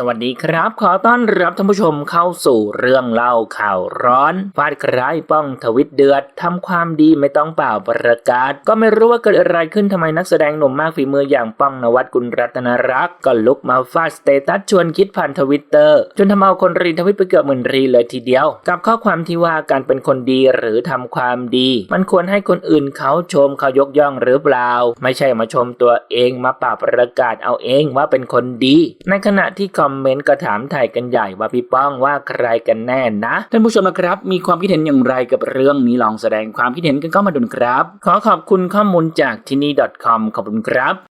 สวัสดีครับ ขอต้อนรับท่านผู้ชมเข้าสู่เรื่องเล่าข่าวร้อนฟาดใครป้องทวิตเดือดทำความดีไม่ต้องเปล่าประกาศ ก็ไม่รู้ว่าเกิดอะไรขึ้นทำไมนักแสดงหนุ่มมากฝีมืออย่างป้องนวัดกุลรัตนรักษ์ก็ลุกมาฟาดสเตตัสชวนคิดผ่านทวิตเตอร์จนทำเอาคนรีทวิตไปเกือบหมื่นรีเลยทีเดียว กับข้อความที่ว่าการเป็นคนดีหรือทำความดี มันควรให้คนอื่นเขาชมเขายกย่องหรือเปล่า ไม่ใช่มาชมตัวเองมาเป่าประกาศเอาเองว่าเป็นคนดี ในขณะที่คออมเมนต์ก็ถามถ่ายกันใหญ่ว่าพี่ป้องว่าใครกันแน่นะท่านผู้ชมนะครับ มีความคิดเห็นอย่างไรกับเรื่องนี้ลองแสดงความคิดเห็นกันเข้ามาดูนะครับ ขอขอบคุณข้อมูลจากที่นี่ .com ขอบคุณครับ